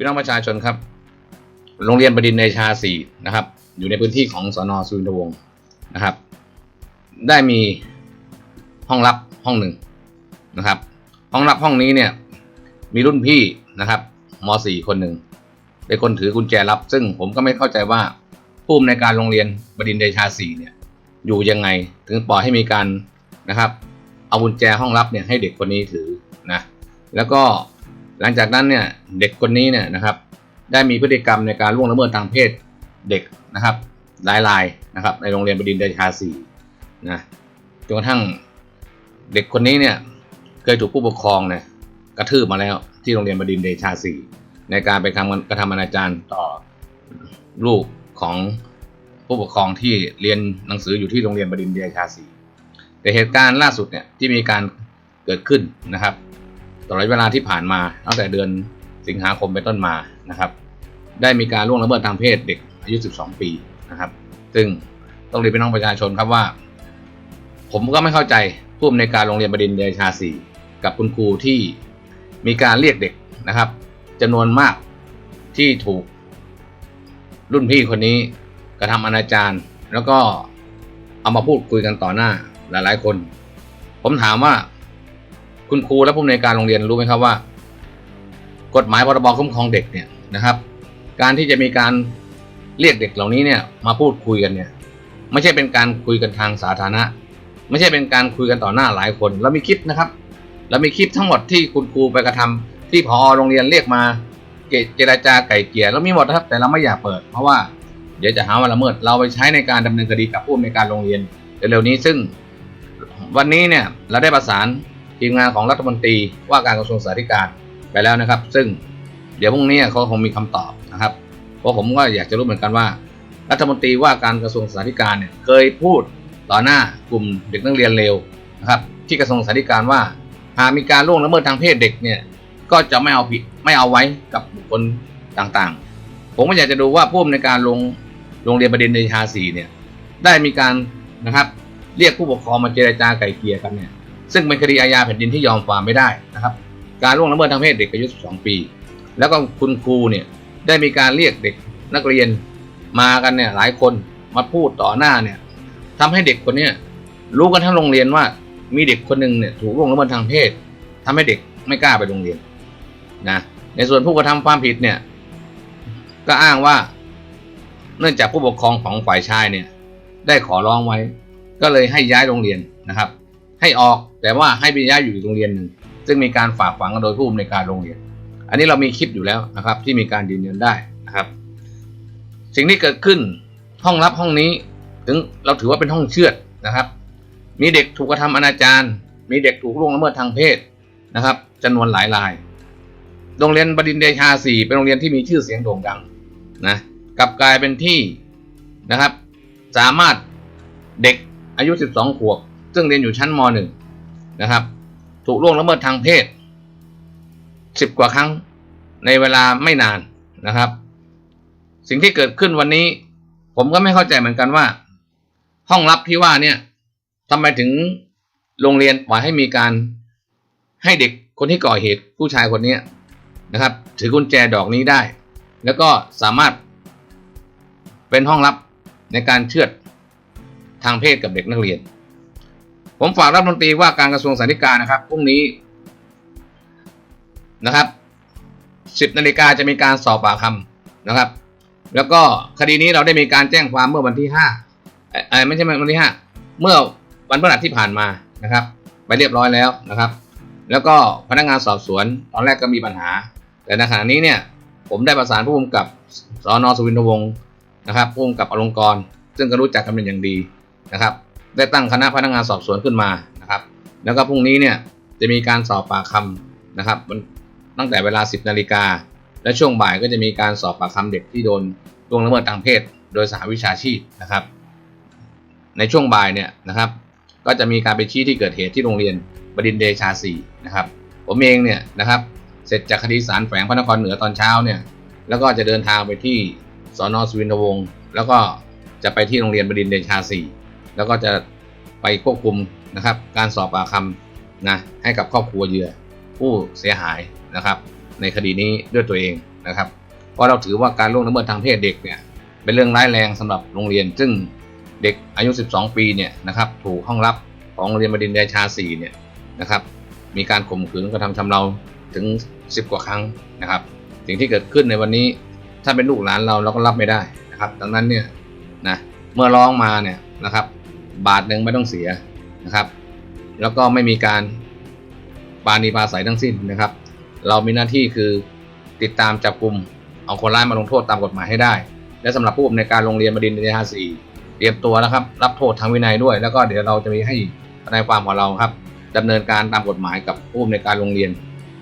พี่น้องประชาชนครับ โรงเรียนบดินทร์ในชาสีนะครับ อยู่ในพื้นที่ของสอนอสุวินทวงศ์นะครับ ได้มีห้องลับห้องหนึ่งนะครับ ห้องลับห้องนี้เนี่ย มีรุ่นพี่นะครับมสี่คนหนึ่งเป็นคนถือกุญแจลับ ซึ่งผมก็ไม่เข้าใจว่าผู้อำนวยการโรงเรียนบดินทรเดชาสีเนี่ย อยู่ยังไงถึงปล่อยให้มีการนะครับ เอากุญแจห้องลับเนี่ยให้เด็กคนนี้ถือนะแล้วก็ หลังจากนั้นเนี่ยเด็กคนนี้เนี่ยนะครับได้มีพฤติกรรมในการล่วงละเมิดทางเพศเด็กนะครับหลายรายนะครับในโรงเรียนบดินทร์เดชาสีนะจนกระทั่งเด็กคนนี้เนี่ยเคยถูกผู้ปกครองเนี่ยกระทืบมาแล้วที่โรงเรียนบดินทร์เดชาสีในการไปทำกระทำอนาจารต่อลูกของผู้ปกครองที่เรียนหนังสืออยู่ที่โรงเรียนบดินทร์เดชาสีแต่เหตุการณ์ล่าสุดเนี่ยที่มีการเกิดขึ้นนะครับ ตลอดเวลาที่ผ่านมาตั้งแต่เดือนสิงหาคมเป็นต้นมานะครับ ได้มีการล่วงละเมิดทางเพศเด็กอายุ 12 ปีนะครับ ซึ่งต้องเรียนพี่น้องประชาชนครับว่า ผมก็ไม่เข้าใจผู้อำนวยการโรงเรียนบดินทร์เดชาสีกับคุณครูที่มีการเรียกเด็กนะครับจำนวนมากที่ถูก รุ่นพี่คนนี้กระทำอนาจารแล้วก็เอามาพูดคุยกันต่อหน้าหลายๆคน ผมถามว่า คุณครูและผู้อำนวยการโรงเรียนรู้ไหมครับว่า กฎหมายพรบคุ้มครองเด็กเนี่ยนะครับ การที่จะมีการเรียกเด็กเหล่านี้เนี่ยมาพูดคุยกันเนี่ย ไม่ใช่เป็นการคุยกันทางสาธารณะ ไม่ใช่เป็นการคุยกันต่อหน้าหลายคนเรามีคลิปนะครับเรามีคลิปทั้งหมดที่คุณครูไปกระทำที่พอโรงเรียนเรียกมาเจรจาไก่เกลี่ยแล้วมีหมดนะครับ แต่เราไม่อยากเปิด เพราะว่าเดี๋ยวจะหาว่าละเมิดเราไปใช้ในการดำเนินคดีกับผู้อำนวยการโรงเรียนเร็วๆนี้ซึ่งวันนี้เนี่ยเราได้ประสาน ทีมงานของรัฐมนตรีว่าการกระทรวงสาธารณสุขไปแล้วนะครับ ซึ่งเดี๋ยวพรุ่งนี้เขาคงมีคำตอบนะครับ เพราะผมก็อยากจะรู้เหมือนกันว่า รัฐมนตรีว่าการกระทรวงสาธารณสุขเนี่ยเคยพูดต่อหน้ากลุ่มเด็กนักเรียนเลวนะครับ ที่กระทรวงสาธารณสุขว่า หากมีการล่วงละเมิดทางเพศเด็กเนี่ยก็จะไม่เอาผิดไม่เอาไว้กับบุคคลต่างๆ ผมก็อยากจะดูว่าผู้อำนวยการโรงโรงเรียนประเด็นในชาสีเนี่ยได้มีการนะครับเรียกผู้ปกครองมาเจรจาไกล่เกลี่ยกันเนี่ย ซึ่งเป็นคดีอาญาแผ่นดินที่ยอมความไม่ได้นะครับ การล่วงละเมิดทางเพศเด็กอายุ 12 ปี แล้วก็คุณครูเนี่ยได้มีการเรียกเด็กนักเรียนมากันเนี่ยหลายคนมาพูดต่อหน้าเนี่ยทำให้เด็กคนเนี้ยรู้กันทั้งโรงเรียนว่ามีเด็กคนหนึ่งเนี่ยถูกล่วงละเมิดทางเพศทำให้เด็กไม่กล้าไปโรงเรียนนะในส่วนผู้กระทำความผิดเนี่ยก็อ้างว่า เนื่องจากผู้ปกครองของฝ่ายชายเนี่ย ได้ขอร้องไว้ ก็เลยให้ย้ายโรงเรียนนะครับ ให้ออกแต่ว่าให้ไปย้ายอยู่อีกโรงเรียนหนึ่งซึ่งมีการฝากฝังโดยผู้อำนวยการโรงเรียน อันนี้เรามีคลิปอยู่แล้วนะครับ ที่มีการยืนยันได้นะครับ สิ่งที่เกิดขึ้นห้องรับห้องนี้ถึงเราถือว่าเป็นห้องเชือดนะครับ มีเด็กถูกกระทำอนาจารมีเด็กถูกล่วงละเมิดทางเพศนะครับจำนวนหลายราย โรงเรียนบดินเดชาสี่เป็นโรงเรียนที่มีชื่อเสียงโด่งดังนะกลับกลายเป็นที่นะครับ สามารถเด็กอายุ 12 ขวบ ซึ่งเรียนอยู่ชั้นม .1 นะครับ ถูกล่วงละเมิดทางเพศ 10 กว่าครั้งในเวลาไม่นานนะครับ สิ่งที่เกิดขึ้นวันนี้ ผมก็ไม่เข้าใจเหมือนกันว่า ห้องลับที่ว่าเนี่ยทำไมถึงโรงเรียนปล่อยให้มีการให้เด็กคนที่ก่อเหตุผู้ชายคนนี้นะครับ ถือกุญแจดอกนี้ได้ แล้วก็สามารถเป็นห้องลับในการเชือดทางเพศกับเด็กนักเรียน ผมฝากรัฐมนตรีว่าการกระทรวงสาธารณสุขนะครับพรุ่งนี้นะครับ 10นาฬิกาจะมีการสอบปากคำนะครับ แล้วก็คดีนี้เราได้มีการแจ้งความเมื่อวันที่5เออไม่ใช่วันที่5เมื่อวันพฤหัสที่ผ่านมานะครับ ไปเรียบร้อยแล้วนะครับ แล้วก็พนักงานสอบสวนตอนแรกก็มีปัญหา แต่ในขณะนี้เนี่ยผมได้ประสานผู้กำกับสอนอสุวินทวงศ์นะครับผู้กำกับอลงกร ซึ่งก็รู้จักกันเป็นอย่างดีนะครับ ได้ตั้งคณะพนักงานสอบสวนขึ้นมานะครับ แล้วก็พรุ่งนี้เนี่ยจะมีการสอบปากคำนะครับตั้งแต่เวลา 10นาฬิกาและช่วงบ่ายก็จะมีการสอบปากคำเด็กที่โดนล่วงละเมิดทางเพศ โดยสหวิชาชีพนะครับ ในช่วงบ่ายเนี่ยนะครับ ก็จะมีการไปชี้ที่เกิดเหตุที่โรงเรียนบดินเดชาสีนะครับ ผมเองเนี่ยนะครับเสร็จจากคดีสารแฝงพระนครเหนือตอนเช้าเนี่ยแล้วก็จะเดินทางไปที่สอนอสุวินทวงศ์แล้วก็จะไปที่โรงเรียนบดินเดชาสี แล้วก็จะไปควบคุมนะครับ การสอบปากคำนะให้กับครอบครัวเหยื่อผู้เสียหายนะครับ ในคดีนี้ด้วยตัวเองนะครับ เพราะเราถือว่าการล่วงละเมิดทางเพศเด็กเนี่ยเป็นเรื่องร้ายแรงสำหรับโรงเรียน ซึ่งเด็กอายุ 12 ปีเนี่ยนะครับถูกห้องรับของโรงเรียนบดินทร์เดชา4เนี่ยนะครับ มีการข่มขืนกระทำชำเราถึง 10 กว่าครั้งนะครับ สิ่งที่เกิดขึ้นในวันนี้ถ้าเป็นลูกหลานเราเราก็รับไม่ได้นะครับ ดังนั้นเนี่ยนะเมื่อร้องมาเนี่ยนะครับ บาทหนึ่งไม่ต้องเสียนะครับ แล้วก็ไม่มีการปาณีปาศัยทั้งสิ้นนะครับ เรามีหน้าที่คือติดตามจับกลุ่มเอาคนร้ายมาลงโทษตามกฎหมายให้ได้ และสำหรับผู้อำนวยการโรงเรียนบดินทร์เดชาสีเตรียมตัวนะครับ รับโทษทางวินัยด้วย แล้วก็เดี๋ยวเราจะมีให้ทนายความของเราครับดำเนินการตามกฎหมายกับผู้อำนวยการโรงเรียน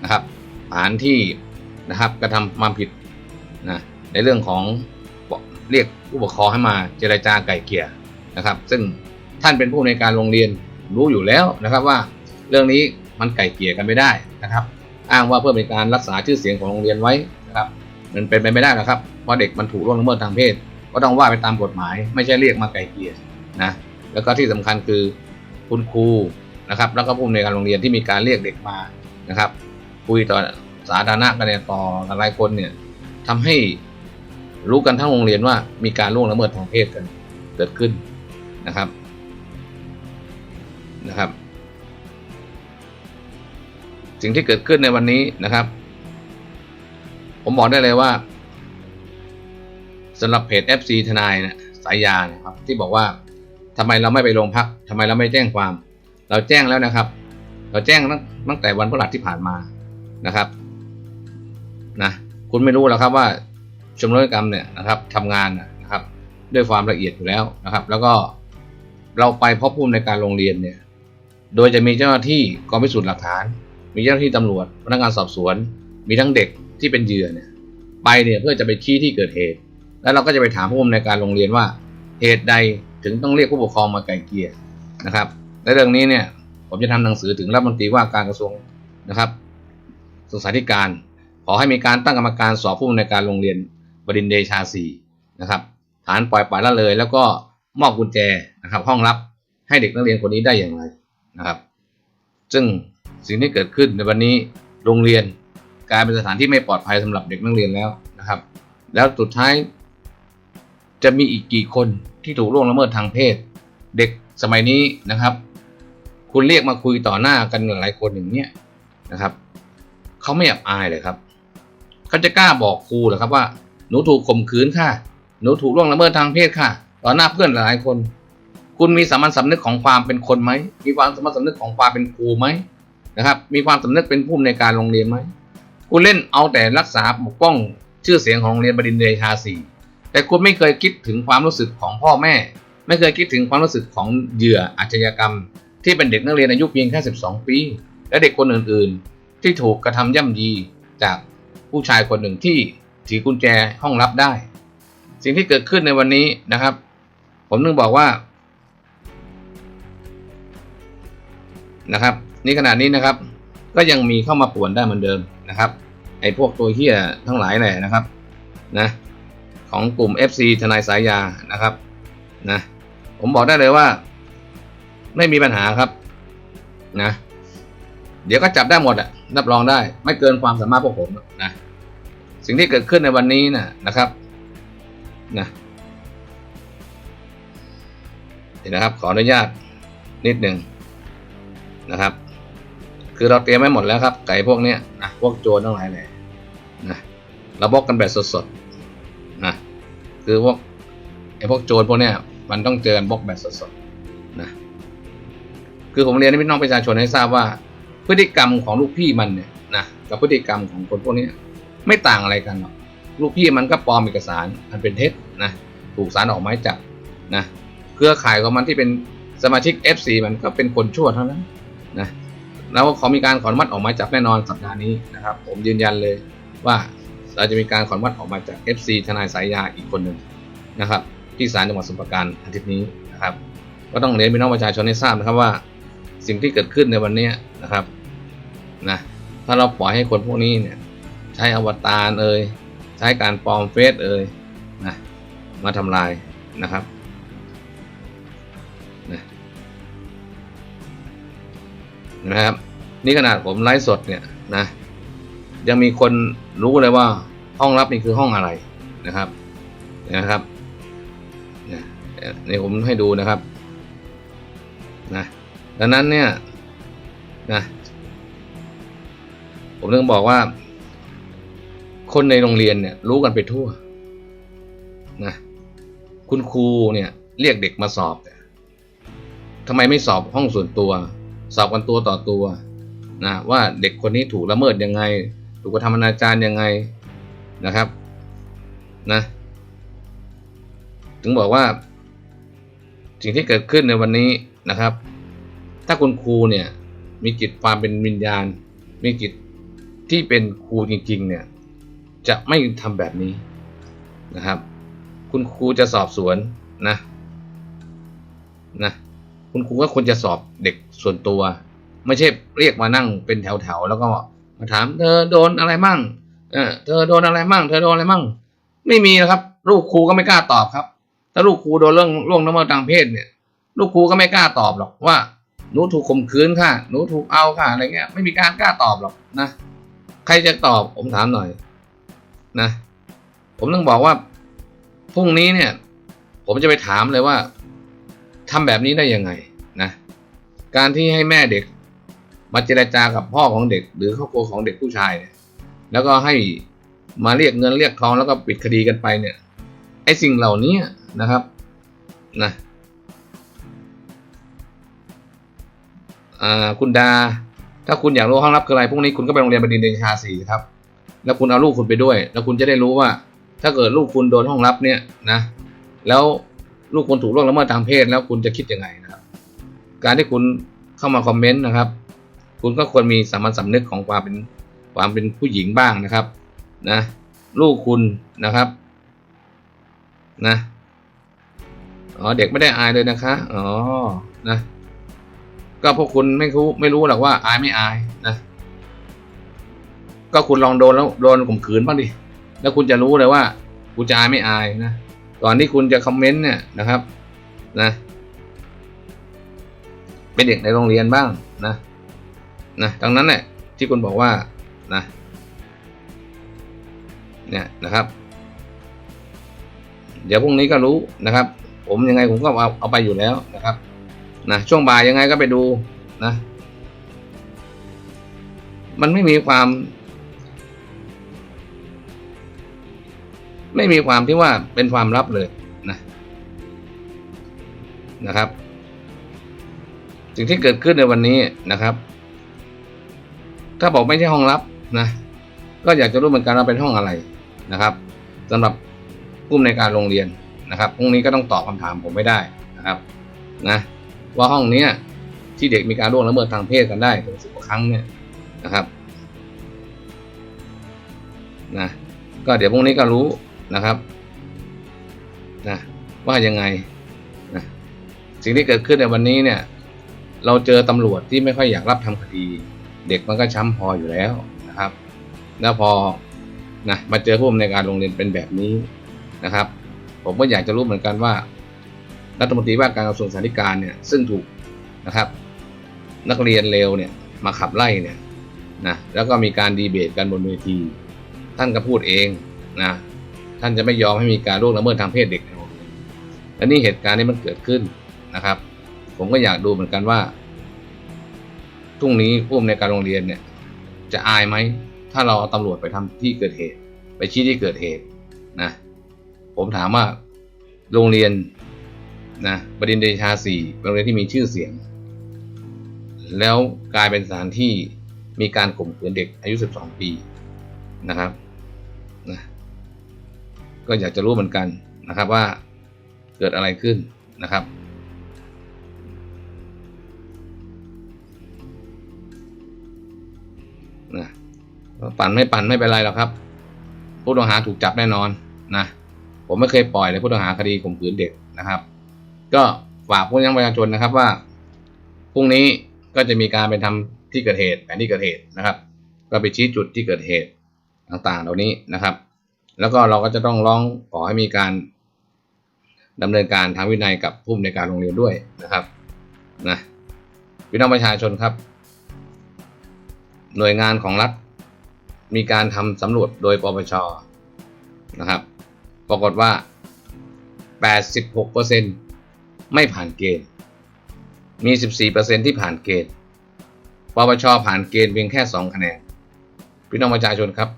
นะครับฐานที่นะครับกระทำความผิดนะในเรื่องของเรียกผู้ปกครองให้มาเจรจาไก่เกี่ยนะครับ ซึ่ง ท่านเป็นผู้อำนการโรงเรียนรู้อยู่แล้วนะครับว่าเรื่องนี้มันไก่เกี่ยกันไม่ได้นะครับ อ้างว่าเพื่อเป็นการรักษาชื่อเสียงของโรงเรียนไว้นะครับมันเป็นไปไม่ได้หรอกครับเพราะเด็กมันถูกล่วงละเมิดทางเพศ ก็ต้องว่าไปตามกฎหมาย ไม่ใช่เรียกมาไก่เกี่ยนะแล้วก็ที่สำคัญคือคุณครูนะครับ แล้วก็ผู้อำนการโรงเรียนที่มีการเรียกเด็กมานะครับ คุยต่อสาธารณะกันเนี่ยต่อหลายคนเนี่ยทำให้รู้กันทั้งโรงเรียนว่ามีการล่วงละเมิดทางเพศกันเกิดขึ้นนะครับ นะครับ สิ่งที่เกิดขึ้นในวันนี้นะครับ ผมบอกได้เลยว่าสำหรับเพจ FC ทนายนะสายยานะครับ ที่บอกว่าทำไมเราไม่ไปโรงพักทำไมเราไม่แจ้งความ เราแจ้งแล้วนะครับ เราแจ้งตั้งแต่วันพฤหัสที่ผ่านมานะครับนะคุณไม่รู้หรอกครับว่าชมรมนิกรรมเนี่ยนะครับทำงานนะครับ ด้วยความละเอียดอยู่แล้วนะครับ แล้วก็เราไปพบผู้ในการโรงเรียนเนี่ย โดยจะมีเจ้าหน้าที่กองพิสูจน์หลักฐาน มีเจ้าหน้าที่ตำรวจ พนักงานสอบสวน มีทั้งเด็กที่เป็นเหยื่อเนี่ยไปเนี่ยเพื่อจะไปชี้ที่เกิดเหตุ แล้วเราก็จะไปถามผู้อำนวยการโรงเรียนว่า เหตุใดถึงต้องเรียกผู้ปกครองมาไกลเกลี่ยนะครับ และเรื่องนี้เนี่ยผมจะทำหนังสือถึงรัฐมนตรีว่าการกระทรวงนะครับศึกษาธิการ ขอให้มีการตั้งกรรมการสอบผู้อำนวยการโรงเรียนบดินเดชาสีนะครับฐานปล่อยปละละเลย แล้วก็มอบกุญแจนะครับห้องรับให้เด็กนักเรียนคนนี้ได้อย่างไร นะครับ ซึ่งสิ่งที่เกิดขึ้นในวันนี้โรงเรียนกลายเป็นสถานที่ไม่ปลอดภัยสำหรับเด็กนักเรียนแล้วนะครับ แล้วสุดท้าย จะมีอีกกี่คนที่ถูกล่วงละเมิดทางเพศ เด็กสมัยนี้นะครับ คุณเรียกมาคุยต่อหน้ากันหลายคนอย่างเนี้ยนะครับเขาไม่อับอายเลยครับเขาจะกล้าบอกครูเหรอครับว่าหนูถูกข่มขืนค่ะ หนูถูกล่วงละเมิดทางเพศค่ะ ต่อหน้าเพื่อนหลายคน คุณมีสามัญสำนึกของความเป็นคนไหม มีความสามัญสำนึกของความเป็นครูไหมนะครับ มีความสำนึกเป็นผู้อำนวยการโรงเรียนไหม คุณเล่นเอาแต่รักษาปกป้องชื่อเสียงของโรงเรียนบดินทรเดชาสีแต่คุณไม่เคยคิดถึงความรู้สึกของพ่อแม่ ไม่เคยคิดถึงความรู้สึกของเหยื่ออาชญากรรม ที่เป็นเด็กนักเรียนอายุเพียงแค่ 12 ปี และเด็กคนอื่นๆ ที่ถูกกระทำย่ำยีจากผู้ชายคนหนึ่งที่ถือกุญแจห้องรับได้ สิ่งที่เกิดขึ้นในวันนี้นะครับ ผมนึงบอกว่า นะครับ นี่ขนาดนี้นะครับ ก็ยังมีเข้ามาป่วนได้เหมือนเดิมนะครับ ไอ้พวกตัวเฮี้ยทั้งหลายแหละนะครับนะของกลุ่ม FC ทนายสายยานะครับนะผมบอกได้เลยว่า ไม่มีปัญหาครับนะเดี๋ยวก็จับได้หมดอะรับรองได้ ไม่เกินความสามารถพวกผมนะสิ่งที่เกิดขึ้นในวันนี้นะนะครับนะเดี๋ยวนะครับ ขออนุญาตนิดหนึ่ง นะครับ คือเราเตรียมไว้หมดแล้วครับ ไก่พวกเนี้ยนะพวกโจรทั้งหลายเลยนะเราบล็อกกันแบบสดๆนะคือพวกไอ้พวกโจรพวกเนี้ยมันต้องเจอกันบล็อกแบบสดๆนะคือผมเรียนให้พี่น้องประชาชนให้ทราบว่า พฤติกรรมของลูกพี่มันเนี่ยนะกับพฤติกรรมของคนพวกนี้ไม่ต่างอะไรกันหรอกลูกพี่มันก็ปลอมเอกสารอันเป็นเท็จนะถูกสารออกหมายจับนะเครือข่ายของมันที่เป็นสมาชิก FC มันก็เป็นคนชั่วเท่านั้น นะแล้วเขามีการขออนุมัติออกมาจับแน่นอนสัปดาห์นี้นะครับ ผมยืนยันเลยว่าเราจะมีการขออนุมัติออกมาจาก FC ทนายสายยาอีกคนหนึ่งนะครับ ที่ศาลจังหวัดสมุพรปรณการอาทิตย์นี้นะครับ ก็ต้องเรียนพี่น้องประชาชนให้ทราบนะครับว่าสิ่งที่เกิดขึ้นในวันนี้นะครับนะถ้าเราปล่อยให้คนพวกนี้เนี่ยใช้อวตารเอ่ยใช้การปลอมเฟซเอ่ยนะมาทำลายนะครับ นะครับ นี่ขนาดผมไลฟ์สดเนี่ยนะ ยังมีคนรู้เลยว่าห้องลับนี่คือห้องอะไรนะครับนะครับนี่ผมให้ดูนะครับนะดังนั้นเนี่ยนะผมต้องบอกว่า คนในโรงเรียนเนี่ยรู้กันไปทั่วนะคุณครูเนี่ยเรียกเด็กมาสอบเนี่ยทำไมไม่สอบห้องส่วนตัว สอบกันตัวต่อตัวนะว่าเด็กคนนี้ถูกละเมิดยังไง ถูกกระทำอนาจารยังไงนะครับนะถึงบอกว่า สิ่งที่เกิดขึ้นในวันนี้นะครับ ถ้าคุณครูเนี่ยมีจิตความเป็นวิญญาณ มีจิตที่เป็นครูจริง ๆ เนี่ย จะไม่ทำแบบนี้นะครับ คุณครูจะสอบสวนนะนะ คุณครูก็ควรจะสอบเด็กส่วนตัว ไม่ใช่เรียกมานั่งเป็นแถวๆแล้วก็มาถามเธอโดนอะไรมั่งเออเธอโดนอะไรมั่ง เธอโดนอะไรมั่ง ไม่มีนะครับ ลูกครูก็ไม่กล้าตอบครับ ถ้าลูกครูโดนเรื่องล่วงละเมิดทางเพศเนี่ย ลูกครูก็ไม่กล้าตอบหรอกว่าหนูถูกข่มขืนค่ะ หนูถูกเอาค่ะอะไรเงี้ย ไม่มีการกล้าตอบหรอกนะ ใครจะตอบผมถามหน่อยนะ ผมต้องบอกว่าพรุ่งนี้เนี่ย ผมจะไปถามเลยว่า ทำแบบนี้ได้ยังไงนะการที่ให้แม่เด็กมาเจรจากับพ่อของเด็ก หรือครอบครัวของเด็กผู้ชายเนี่ยแล้วก็ให้มาเรียกเงินเรียกทองแล้วก็ปิดคดีกันไปเนี่ยไอ้สิ่งเหล่านี้นะครับนะคุณดา ถ้าคุณอยากรู้ห้องลับคืออะไรพรุ่งนี้คุณก็ไปโรงเรียนบดินทรเดชาสี่ครับ แล้วคุณเอาลูกคุณไปด้วย แล้วคุณจะได้รู้ว่า ถ้าเกิดลูกคุณโดนห้องลับเนี่ยนะ แล้ว ลูกคุณถูกล่วงละเมิดทางเพศแล้วคุณจะคิดยังไงนะครับ การที่คุณเข้ามาคอมเมนต์นะครับ คุณก็ควรมีสามัญสำนึกของความเป็นความเป็นผู้หญิงบ้างนะครับ นะ ลูกคุณนะครับนะอ๋อเด็กไม่ได้อายเลยนะคะอ๋อนะก็พวกคุณไม่รู้ไม่รู้หรอกว่าอายไม่อายนะก็คุณลองโดนแล้วโดนข่มขืนบ้างดิแล้วคุณจะรู้เลยว่าคุณจะอายไม่อายนะ ก่อนที่คุณจะคอมเมนต์เนี่ยนะครับนะเป็นเด็กในโรงเรียนบ้างนะนะดังนั้นเนี่ยที่คุณบอกว่านะเนี่ยนะครับ เดี๋ยวพรุ่งนี้ก็รู้นะครับ ผมยังไงผมก็เอาเอาไปอยู่แล้วนะครับนะช่วงบ่ายยังไงก็ไปดูนะ มันไม่มีความ ไม่มีความที่ว่าเป็นความลับเลยนะนะครับ สิ่งที่เกิดขึ้นในวันนี้นะครับ ถ้าบอกไม่ใช่ห้องลับนะก็อยากจะรู้เหมือนกันว่าเป็นห้องอะไรนะครับสำหรับผู้อำนการโรงเรียนนะครับพรุ่งนี้ก็ต้องตอบคำถามผมไม่ได้นะครับนะว่าห้องเนี้ยที่เด็กมีการล่วงละเมิดทางเพศกันได้ถึงสิบกว่าครั้งเนี่ยนะครับนะก็เดี๋ยวพรุ่งนี้ก็รู้ นะครับนะว่ายังไงนะสิ่งที่เกิดขึ้นในวันนี้เนี่ย เราเจอตำรวจที่ไม่ค่อยอยากรับทำคดี เด็กมันก็ช้ำพออยู่แล้วนะครับ แล้วพอนะมาเจอผู้อำนวยการโรงเรียนเป็นแบบนี้นะครับ ผมก็อยากจะรู้เหมือนกันว่ารัฐมนตรีว่าการกระทรวงสาธารณสุขเนี่ยซึ่งถูกนะครับ นักเรียนเลวเนี่ยมาขับไล่เนี่ยนะแล้วก็มีการดีเบตกันบนเวที ท่านก็พูดเองนะ ท่านจะไม่ยอมให้มีการล่วงละเมิดทางเพศเด็กในโรงเรียนและนี่เหตุการณ์นี้มันเกิดขึ้นนะครับ ผมก็อยากดูเหมือนกันว่าพรุ่งนี้ผู้อำนวยการโรงเรียนเนี่ย จะอายไหม ถ้าเราเอาตำรวจไปทำที่เกิดเหตุ ไปชี้ที่เกิดเหตุนะ ผมถามว่าโรงเรียนนะบดินเดชาสี่เป็นโรงเรียนที่มีชื่อเสียง แล้วกลายเป็นสถานที่มีการข่มขืนเด็กอายุ 12 ปีนะครับนะ ก็อยากจะรู้เหมือนกันนะครับว่าเกิดอะไรขึ้นนะครับ นะปั่นไม่ปั่นไม่เป็นไรหรอกครับ ผู้ต้องหาถูกจับแน่นอนนะผมไม่เคยปล่อยเลยผู้ต้องหาคดีข่มขืนเด็กนะครับ ก็ฝากผู้ยังประชาชนนะครับว่าพรุ่งนี้ก็จะมีการไปทำที่เกิดเหตุแผนที่เกิดเหตุนะครับ ก็ไปชี้จุดที่เกิดเหตุต่างๆ เหล่านี้นะครับ แล้วก็เราก็จะต้องร้องขอให้มีการดำเนินการทางวินัยกับผู้ในการโรงเรียนด้วยนะครับนะพี่น้องประชาชนครับ หน่วยงานของรัฐมีการทำสำรวจโดยปปชนะครับ ปรากฏว่า 86%ไม่ผ่านเกณฑ์ มี 14%ที่ผ่านเกณฑ์ปปชผ่านเกณฑ์เพียงแค่ 2 คะแนน พี่น้องประชาชนครับ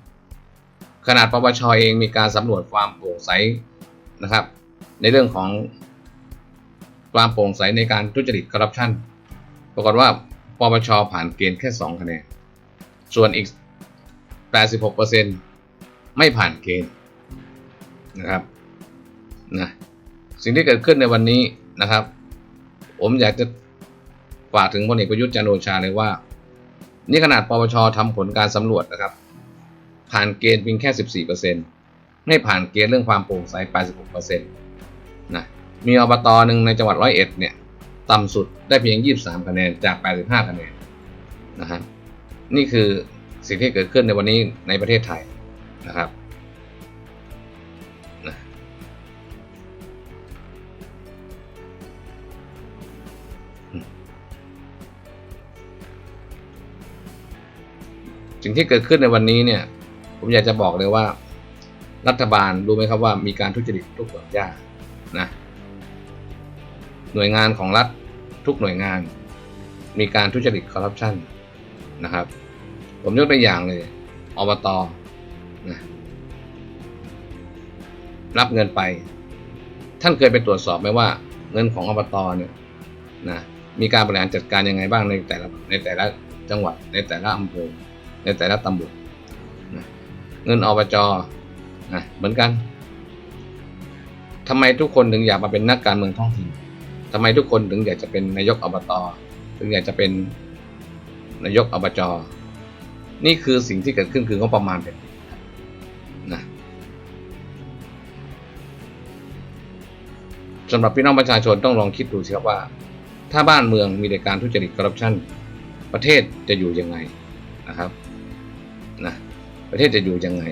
ขนาดปปชเองมีการสำรวจความโปร่งใสนะครับ ในเรื่องของความโปร่งใสในการทุจริตคอร์รัปชันปรากฏว่าปปชผ่านเกณฑ์แค่ 2 คะแนน ส่วนอีก 86%ไม่ผ่านเกณฑ์นะครับนะสิ่งที่เกิดขึ้นในวันนี้นะครับ ผมอยากจะฝากถึงพลเอกประยุทธ์จันโอชาเลยว่า นี่ขนาดปปชทำผลการสำรวจนะครับ ผ่านเกณฑ์เพียงแค่ 14%ไม่ผ่านเกณฑ์เรื่องความโปร่งใส 86%นะมีอบตหนึ่งในจังหวัดร้อยเอ็ดเนี่ยต่ำสุดได้เพียง 23 คะแนนจาก 85 คะแนนนะฮะนี่คือสิ่งที่เกิดขึ้นในวันนี้ในประเทศไทยนะครับนะสิ่งที่เกิดขึ้นในวันนี้เนี่ย ผมอยากจะบอกเลยว่า รัฐบาลรู้ไหมครับว่ามีการทุจริตทุกหย่อมย่านะหน่วยงานของรัฐทุกหน่วยงาน มีการทุจริตคอร์รัปชันนะครับ ผมยกตัวอย่างเลยอบตนะรับเงินไป ท่านเคยไปตรวจสอบไหมว่า เงินของอบตเนี่ยนะมีการบริหารจัดการยังไงบ้างในแต่ละในแต่ละจังหวัดในแต่ละอำเภอในแต่ละตำบล เงินอบจนะเหมือนกันทำไมทุกคนถึงอยากมาเป็นนักการเมืองท้องถิ่นทำไมทุกคนถึงอยากจะเป็นนายกอบตถึงอยากจะเป็นนายกอบจนี่คือสิ่งที่เกิดขึ้นคืองบประมาณเป็นนะสำหรับพี่น้องประชาชนต้องลองคิดดูสิครับว่า ถ้าบ้านเมืองมีแต่การทุจริตคอร์รัปชันประเทศจะอยู่ยังไงนะครับ ประเทศจะอยู่ยังไง